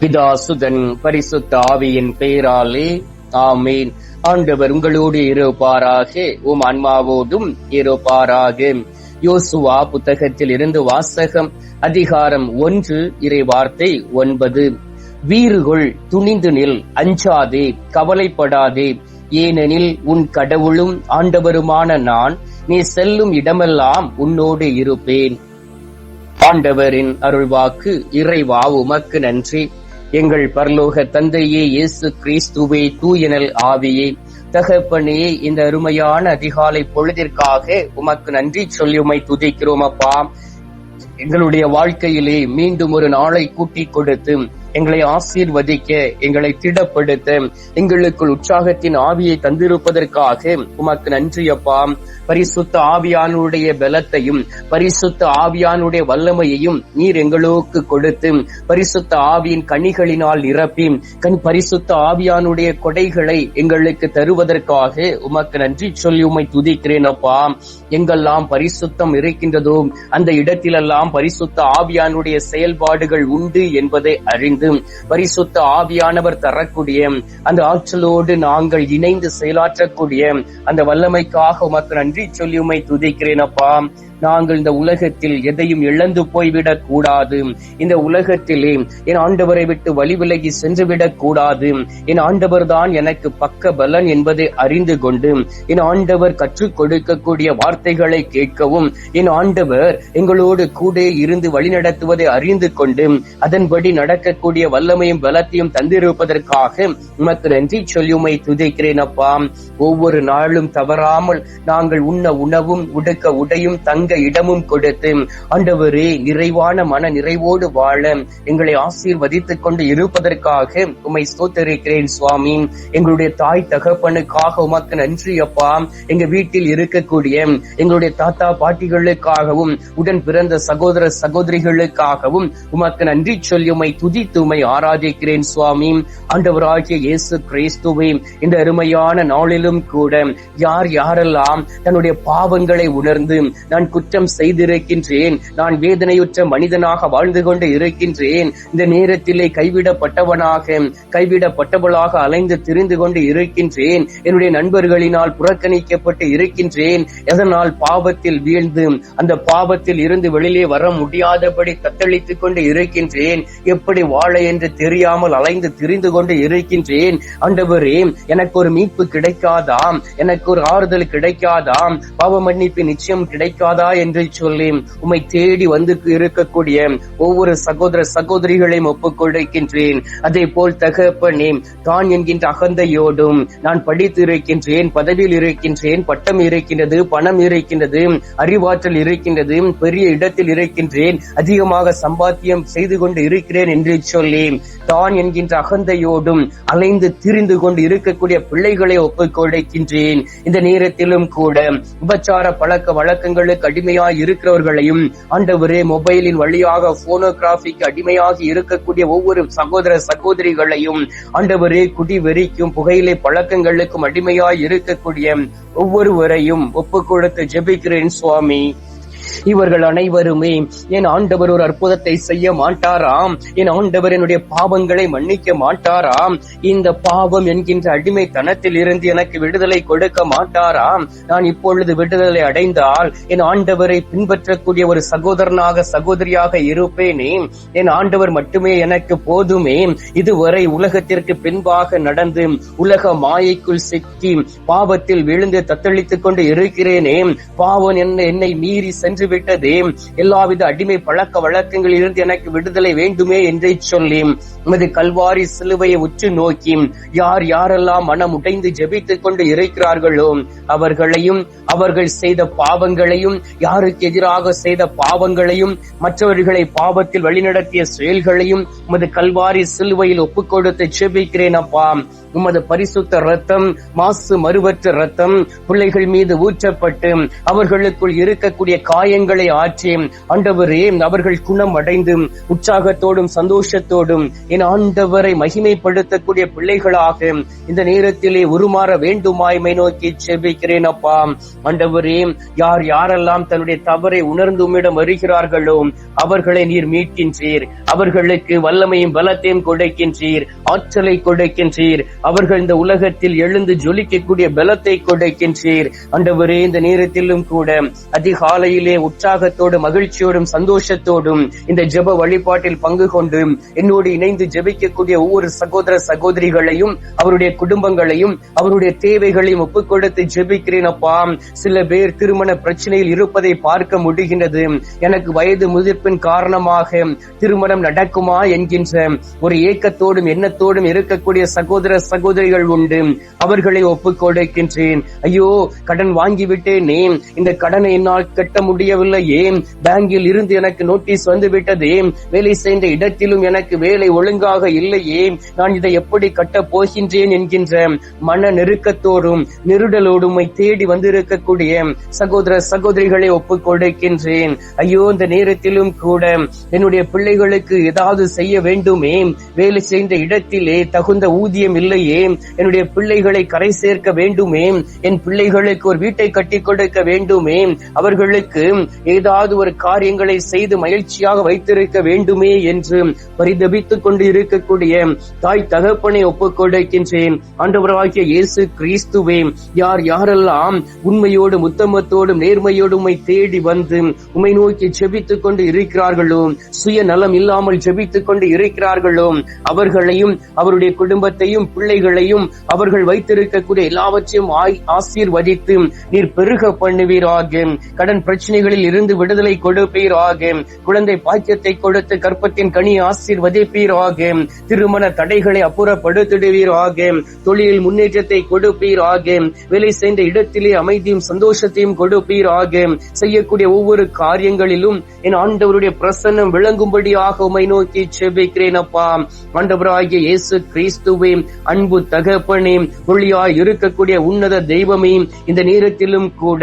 பிதாசுதன் பரிசுத்த ஆவியின் பெயராலே ஆமீன். ஆண்டவர் உங்களோடு இருப்பாராக. உம் அன்மாவோடும் இருப்பாராக. யோசுவா புத்தகத்தில் இருந்து வாசகம் அதிகாரம் ஒன்று இறை வார்த்தை ஒன்பது. வீறுகள் துணிந்து நில் அஞ்சாதே கவலைப்படாதே. ஏனெனில் உன் கடவுளும் ஆண்டவருமான நான் நீ செல்லும் இடமெல்லாம் உன்னோடு இருப்பேன். ஆண்டவரின் அருள்வாக்கு இறைவா உமக்கு நன்றி. எங்கள் பரலோக தந்தையே இயேசு கிறிஸ்துவே தூயனல் ஆவியே. தகப்பனே இந்த அருமையான அதிகாலை பொழுதிற்காக உமக்கு நன்றி சொல்லி உமை துதிக்கிறோம் அப்பா. எங்களுடைய வாழ்க்கையிலே மீண்டும் ஒரு நாளை கூட்டிக் கொடுத்து எங்களை ஆசீர்வதிக்க எங்களை திடப்படுத்த எங்களுக்குள் உற்சாகத்தின் ஆவியை தந்திருப்பதற்காக உமக்கு நன்றி அப்பா. பரிசுத்த ஆவியானுடைய பலத்தையும் பரிசுத்த ஆவியானுடைய வல்லமையையும் நீர் எங்களுக்கு கொடுத்து பரிசுத்த ஆவியின் கனிகளினால் நிரப்பி கண் பரிசுத்த ஆவியானுடைய கொடைகளை எங்களுக்கு தருவதற்காக உமக்கு நன்றி சொல்லி உமை துதிக்கிறேன் அப்பா. எங்கெல்லாம் பரிசுத்தம் இருக்கின்றதோ அந்த இடத்திலெல்லாம் பரிசுத்த ஆவியானுடைய செயல்பாடுகள் உண்டு என்பதை அறிந்து பரிசுத்த ஆவியானவர் தரக்கூடிய அந்த ஆற்றலோடு நாங்கள் இணைந்து செயலாற்றக்கூடிய அந்த வல்லமைக்காக உமக்கு நன்றி சொல்லி உமை துதிக்கிறேன் அப்பா. நாங்கள் இந்த உலகத்தில் எதையும் இழந்து போய்விடக் கூடாது. இந்த உலகத்திலே என் ஆண்டவரை விட்டு வழி விலகி சென்று விடக் கூடாது. என் ஆண்டவர் தான் எனக்கு பக்க பலன் என்பதை அறிந்து கொண்டு என் ஆண்டவர் கற்றுக் கொடுக்கக்கூடிய வார்த்தைகளை கேட்கவும் என் ஆண்டவர் எங்களோடு கூட இருந்து வழிநடத்துவதை அறிந்து கொண்டு அதன்படி நடக்கக்கூடிய வல்லமையும் பலத்தையும் தந்திருப்பதற்காக உமக்கு நன்றி சொல்லியுமை துதிக்கிறேன் அப்பா. ஒவ்வொரு நாளும் தவறாமல் நாங்கள் உண்ண உணவும் உடுக்க உடையும் தங்க இடமும் கொடுத்து ஆண்டவரே நிறைவான மன நிறைவோடு வாழ எங்களை ஆசீர்வதித்துக் கொண்டு இருப்பதற்காக உமை ஸ்தோத்தரிக்கிறேன் சுவாமி. எங்களுடைய தாய் தகப்பனுக்காக உமக்கு நன்றி அப்பா. எங்க வீட்டில் இருக்கக்கூடிய எங்களுடைய தாத்தா பாட்டிகளுக்காகவும் உடன் பிறந்த சகோதர சகோதரிகளுக்காகவும் உமக்கு நன்றி சொல்லி உமை துதித்து உமை ஆராதிக்கிறேன் சுவாமி. ஆண்டவராகிய இயேசு கிறிஸ்துவை இந்த அருமையான நாளிலும் கூட யார் யாரெல்லாம் தன்னுடைய பாவங்களை உணர்ந்து நான் குற்றம் செய்திருக்கின்றேன். நான் வேதனையுற்ற மனிதனாக வாழ்ந்து கொண்டு இருக்கின்றேன். இந்த நேரத்திலே கைவிடப்பட்டவனாக கைவிடப்பட்டவளாக அலைந்து திரிந்து கொண்டு இருக்கின்றேன். என்னுடைய நண்பர்களினால் புறக்கணிக்கப்பட்டு இருக்கின்றேன். எதனால் பாவத்தில் வீழ்ந்து அந்த பாவத்தில் இருந்து வெளியிலே வர முடியாதபடி தத்தளித்துக் கொண்டு இருக்கின்றேன். எப்படி வாழ என்று தெரியாமல் அலைந்து திரிந்து கொண்டு இருக்கின்றேன். ஆண்டவரே எனக்கு ஒரு மீட்பு கிடைக்காதாம். எனக்கு ஒரு ஆறுதல் கிடைக்காதாம். பாவ மன்னிப்பு நிச்சயம் கிடைக்காதா என்று சொல்லி உமை தேடி வந்து இருக்கக்கூடிய ஒவ்வொரு சகோதர சகோதரிகளையும் ஒப்புக்கொடுக்கின்றேன் அதே போல் தகப்பனே தான் என்கின்ற அகந்தையோடும் நான் படித்து இருக்கின்றேன் பதவியில் இருக்கின்றேன் பட்டம் இருக்கின்றது பணம் இருக்கின்றது அறிவாற்றல் இருக்கின்றது பெரிய இடத்தில் இருக்கின்றேன் அதிகமாக சம்பாத்தியம் செய்து கொண்டு இருக்கிறேன் என்று சொல்லி தான் என்கின்ற அகந்தையோடும் அலைந்து திரிந்து கொண்டு இருக்கக்கூடிய பிள்ளைகளை ஒப்புக்கொடுக்கின்றேன் இந்த நேரத்திலும் கூட உபச்சார பழக்க வழக்கங்களுக்கு அடிமையாய் இருக்கிறவர்களையும் ஆண்டவரே மொபைலின் வழியாக போனோகிராபிக்கு அடிமையாகி இருக்கக்கூடிய ஒவ்வொரு சகோதர சகோதரிகளையும் ஆண்டவரே குடி வெறிக்கும் புகையிலை பழக்கங்களுக்கும் அடிமையாய் இருக்கக்கூடிய ஒவ்வொருவரையும் ஒப்பு கொடுத்து ஜெபிக்கிறேன் சுவாமி. இவர்கள் அனைவருமே என் ஆண்டவர் ஒரு அற்புதத்தை செய்ய மாட்டாராம். என் ஆண்டவர் என்னுடைய பாவங்களை மன்னிக்க மாட்டாராம். இந்த பாவம் என்கின்ற அடிமைத்தனத்தில் இருந்து எனக்கு விடுதலை கொடுக்க மாட்டாராம். நான் இப்பொழுது விடுதலை அடைந்தால் என் ஆண்டவரை பின்பற்றக்கூடிய ஒரு சகோதரனாக சகோதரியாக இருப்பேனே. என் ஆண்டவர் மட்டுமே எனக்கு போதுமே. இதுவரை உலகத்திற்கு பின்பாக நடந்து உலக மாயைக்குள் சிக்கி பாவத்தில் விழுந்து தத்தளித்துக் கொண்டு இருக்கிறேனே. பாவம் என்ன என்னை மீறி சென்று விட்டதே எல்லாவித அடிமை பழக்க வழக்கங்களில் இருந்து எனக்கு விடுதலை வேண்டுமே என்றே சொல்லி உமது கல்வாரி சிலுவையை உற்று நோக்கி யார் யாரெல்லாம் மனம் உடைந்து ஜெபித்துக் கொண்டு இருக்கிறார்களோ அவர்களையும் அவர்கள் செய்த பாவங்களையும் யாருக்கு எதிராக செய்த பாவங்களையும் மற்றவர்களை பாவத்தில் வழிநடத்திய செயல்களையும் உமது கல்வாரி சிலுவையில் ஒப்புக் கொடுத்து ஜெபிக்கிறேன் அப்பா. உமது பரிசுத்த ரத்தம் மாசு மறுவற்ற ரத்தம் பிள்ளைகள் மீது ஊற்றப்பட்டு அவர்களுக்குள் இருக்கக்கூடிய காயங்களை ஆற்றி அண்டவரே அவர்கள் குணம் அடைந்து உற்சாகத்தோடும் சந்தோஷத்தோடும் என் ஆண்டவரை மகிமைப்படுத்தக்கூடிய பிள்ளைகளாக இந்த நேரத்திலே உருமாற வேண்டுமாய்மை நோக்கி செபிக்கிறேன் அப்பா. ஆண்டவரே யார் யாரெல்லாம் தன்னுடைய தவறை உணர்ந்து உம்மிடம் வருகிறார்களோ அவர்களை நீர் மீட்கின்றீர். அவர்களுக்கு வல்லமையும் பலத்தையும் கொடுக்கின்றீர். ஆற்றலை கொடுக்கின்றீர். அவர்கள் இந்த உலகத்தில் எழுந்து ஜொலிக்கக்கூடிய பலத்தை கொடுக்கின்றீர். ஆண்டவரே இந்த நேரத்திலும் கூட அதிகாலையிலே உற்சாகத்தோடும் மகிழ்ச்சியோடும் சந்தோஷத்தோடும் இந்த ஜெப வழிபாட்டில் பங்கு கொண்டு என்னோடு இணைந்து ஜெபிக்கக்கூடிய ஒவ்வொரு சகோதர சகோதரிகளையும் அவருடைய குடும்பங்களையும் அவருடைய தேவைகளையும் ஒப்புக் கொடுத்து ஜெபிக்கிறேன் அப்பா. சில பேர் திருமண பிரச்சனையில் இருப்பதை பார்க்க முடிகின்றது. எனக்கு வயது முதிர்ப்பின் காரணமாக திருமணம் நடக்குமா என்கின்ற ஒரு ஏக்கத்தோடும் எண்ணத்தோடும் இருக்கக்கூடிய சகோதர சகோதரிகள் உண்டு. அவர்களை ஒப்புக் கொடுக்கின்றேன் ஐயோ கடன் வாங்கிவிட்டேனே. இந்த கடனை என்னால் கட்ட முடியவில்லையே. பேங்கில் இருந்து எனக்கு நோட்டீஸ் வந்து விட்டதே வேலை செய்த இடத்திலும் எனக்கு வேலை ஒழுங்காக இல்லையே. நான் இதை எப்படி கட்ட போகின்றேன் என்கின்ற மன நெருக்கத்தோடும் நெருடலோடும் தேடி வந்திருக்கக்கூடிய சகோதர சகோதரிகளை ஒப்புக் கொடுக்கின்றேன். ஐயோ இந்த நேரத்திலும் கூட என்னுடைய பிள்ளைகளுக்கு ஏதாவது செய்ய வேண்டுமே. வேலை செய்த இடத்திலே தகுந்த ஊதியம் இல்லையே. என்னுடைய பிள்ளைகளை கரை சேர்க்க வேண்டுமே. என் பிள்ளைகளுக்கு ஒரு வீட்டை கட்டி கொடுக்க வேண்டுமே. அவர்களுக்கு ஏதாவது ஒரு காரியங்களை செய்து மகிழ்ச்சியாக வைத்திருக்க வேண்டுமே என்று பரிதபித்துக் கொண்டு இருக்கக்கூடிய தாய் தகப்பனை ஒப்புக் கொடுக்கின்றேன். ஆண்டவராகிய இயேசு கிறிஸ்துவே யார் யாரெல்லாம் உண்மையோடும் உத்தமத்தோடும் நேர்மையோடும் தேடி வந்து உமை நோக்கி ஜெபித்துக் கொண்டு இருக்கிறார்களோ சுய நலம் இல்லாமல் ஜெபித்துக் கொண்டு இருக்கிறார்களோ அவர்களையும் அவருடைய குடும்பத்தையும் பிள்ளைகளையும் அவர்கள் வைத்திருக்கக்கூடிய எல்லாவற்றையும் ஆசீர்வதித்து நீர் பெருக பண்ணுவீராக. கடன் பிரச்சனைகளில் இருந்து விடுதலை கொடுப்பீராக. குழந்தை பாக்கியத்தை கொடுத்து கற்பத்தின் கனி ஆசீர்வதிப்பீராக. திருமண தடைகளை அப்புறப்படுத்திடுவீர் அப்புறப்படுத்திடுவீராக தொழிலில் முன்னேற்றத்தை கொடுப்பீர் கொடுப்பீராக வேலை செய்த இடத்திலே அமைதியும் சந்தோஷத்தையும் கொடுப்பீர் கொடுப்பீராக செய்யக்கூடிய ஒவ்வொரு காரியங்களிலும் என் ஆண்டவருடைய பிரசன்னம் விளங்கும்படியாக உமை நோக்கி செபிக்கிறேன் அப்பா. ஆண்டவராகிய இயேசு கிறிஸ்துவே அன்பு தகப்பனே ஒளியாய் இருக்கக்கூடிய உன்னத தெய்வமே இந்த நேரத்திலும் கூட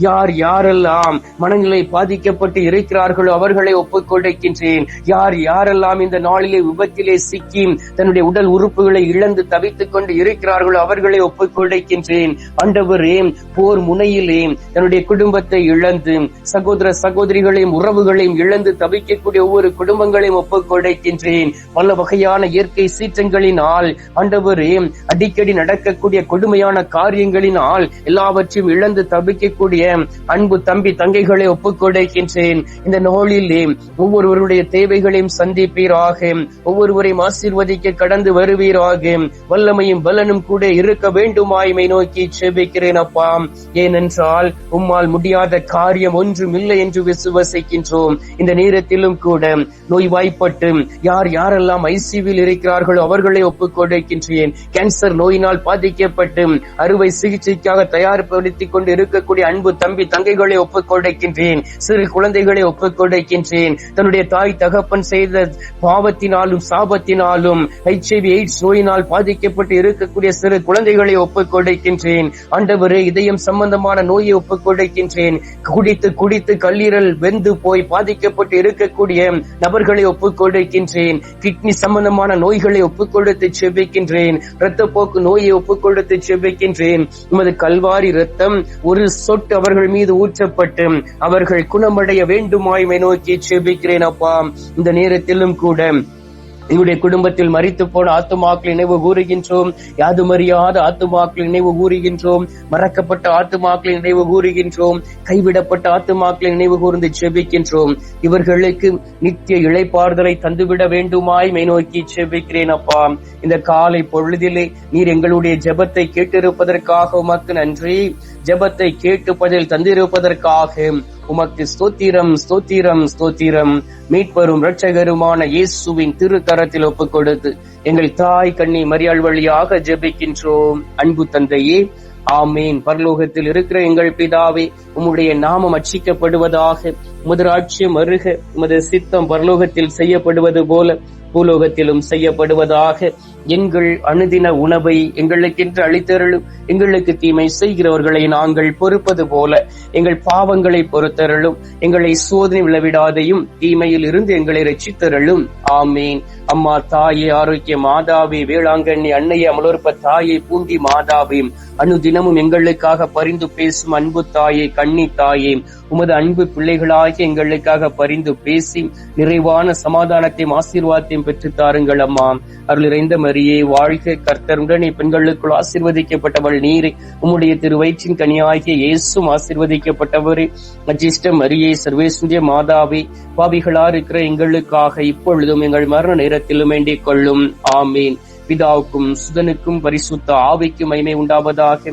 யார் யாரெல்லாம் மனநிலை பாதிக்கப்பட்டு இருக்கிறார்களோ அவர்களை ஒப்புக் கொடுக்கின்றேன் யார் யாரெல்லாம் இந்த நாளிலே விபத்து விபத்திலே சிக்கி தன்னுடைய உடல் உறுப்புகளை இழந்து தவித்துக் கொண்டு இருக்கிறார்களோ அவர்களை ஒப்புக் கொடுக்கின்றேன். ஆண்டவரே போர் முனையிலே தன்னுடைய குடும்பத்தை இழந்து சகோதர சகோதரிகளையும் உறவுகளையும் இழந்து தவிக்கக்கூடிய ஒவ்வொரு குடும்பங்களையும் ஒப்புக் கொடுக்கின்றேன். பல வகையான இயற்கை சீற்றங்களினால் ஆண்டவரே அடிக்கடி நடக்கக்கூடிய கொடுமையான காரியங்களினால் எல்லாவற்றையும் இழந்து தவிக்கக்கூடிய அன்பு தம்பி தங்கைகளை ஒப்புக் கொடுக்கின்றேன். இந்த நோலிலே ஒவ்வொருவருடைய தேவைகளையும் சந்திப்பீராக. ஒவ்வொருவரையும் ஆசீர்வதிக்க கடந்து வருவீராக. வல்லமையும் பலனும் கூட இருக்க வேண்டுமாய்மை நோக்கி செபிக்கிறேன் அப்பா. ஏனென்றால் உம்மால் முடியாத காரியம் ஒன்றும் இல்லை என்று விசுவசிக்கின்றோம். இந்த நேரத்திலும் கூட நோய்வாய்ப்பட்டு யார் யாரெல்லாம் ஐசியூவில் இருக்கிறார்களோ அவர்களை ஒப்புக் கொடுக்கின்றேன். கேன்சர் நோயினால் பாதிக்கப்பட்டு அறுவை சிகிச்சைக்காக தயார்படுத்திக் கொண்டு இருக்கக்கூடிய அன்பு தம்பி தங்கைகளை ஒப்புக் கொடுக்கின்றேன். சிறு குழந்தைகளை ஒப்புக் கொடுக்கின்றேன். தன்னுடைய தாய் தகப்பன் செய்த பாவத்தினால் பாவத்தினாலும் சாபத்தினாலும் ஹெச்ஐவி எய்ட்ஸ் நோயினால் பாதிக்கப்பட்டு இருக்கக்கூடிய சிறு குழந்தைகளை ஒப்புக் கொடுக்கின்றேன். ஆண்டவரே இதயம் சம்பந்தமான நோயை ஒப்புக் கொடுக்கின்றேன். குடித்து குடித்து கல்லீரல் வெந்து போய் பாதிக்கப்பட்டு இருக்கக்கூடிய நபர்களை ஒப்புக் கொடுக்கின்றேன். கிட்னி சம்பந்தமான நோய்களை ஒப்புக் கொடுத்து செபிக்கின்றேன். இரத்தப்போக்கு நோயை ஒப்புக் கொடுத்து செபிக்கின்றேன். உமது கல்வாரி ரத்தம் ஒரு சொட்டு அவர்கள் மீது ஊற்றப்பட்டு அவர்கள் குணமடைய வேண்டுமாய்மை நோக்கி செபிக்கிறேன் அப்பா. இந்த நேரத்திலும் கூட எங்களுடைய குடும்பத்தில் மறித்து போன ஆத்துமாக்கள் நினைவு கூறுகின்றோம். யாதுமறியாத ஆத்துமாக்கள் நினைவு கூறுகின்றோம். மறக்கப்பட்ட ஆத்துமாக்களை நினைவு கூறுகின்றோம். கைவிடப்பட்ட ஆத்துமாக்களை நினைவு கூர்ந்து செபிக்கின்றோம். இவர்களுக்கு நித்திய இழைப்பாறுதலை தந்துவிட வேண்டுமாய் மேநோக்கி செபிக்கிறேன் அப்பா. இந்த காலை பொழுதிலே நீர் எங்களுடைய ஜெபத்தை கேட்டிருப்பதற்காக உமக்கு நன்றி. ஜெபத்தை கேட்டு பதில் தந்திருப்பதற்காக உமக்கு ஸ்தோத்திரம் ஸ்தோத்திரம் ஸ்தோத்திரம். மீட்பரும் இரட்சகருமான இயேசுவின் திருக்கரத்தில் ஒப்புக் கொடுத்து எங்கள் தாய் கண்ணி மரியாள் வழியாக ஜெபிக்கின்றோம். அன்பு தந்தையே ஆமீன். பரலோகத்தில் இருக்கிற எங்கள் பிதாவே உம்முடைய நாமம் அச்சிக்கப்படுவதாக உமது ராட்சியம் அருக உமது சித்தம் பரலோகத்தில் செய்யப்படுவது போல பூலோகத்திலும் செய்யப்படுவதாக எங்கள் அனுதின உணவை எங்களுக்கென்று அளித்தருளும் எங்களுக்கு தீமை செய்கிறவர்களை நாங்கள் பொறுப்பது போல எங்கள் பாவங்களை பொறுத்தருளும் எங்களை சோதனை விளவிடாதையும் தீமையில் இருந்து எங்களை ரட்சித்தருளும் ஆமீன். அம்மா தாயே ஆரோக்கிய மாதாவி வேளாங்கண்ணி அன்னைய அமலோற்ப தாயை பூண்டி மாதாவையும் அனுதினமும் எங்களுக்காக பரிந்து பேசும் அன்பு தாயே கண்ணி தாயே உமது அன்பு பிள்ளைகளாகிய எங்களுக்காக பரிந்து பேசி நிறைவான சமாதானத்தையும் ஆசீர்வாதத்தையும் பெற்று தாருங்கள் அம்மா. அருள் இறைந்த மரியே வாழ்க கர்த்தருடன் பெண்களுக்குள் ஆசீர்வதிக்கப்பட்டவள் நீரை. உம்முடைய திருவயிற்றின் கனியாகிய இயேசும் ஆசீர்வதிக்கப்பட்டவரே. அஜிஷ்ட மரியே சர்வேசுந்திய மாதாவே பாவிகளா இருக்கிற எங்களுக்காக இப்பொழுதும் எங்கள் மரண நேரத்திலும் வேண்டிக் கொள்ளும். ஆமீன். பிதாவுக்கும் சுதனுக்கும் பரிசுத்த ஆவிக்கும் மைமை உண்டாவதாக.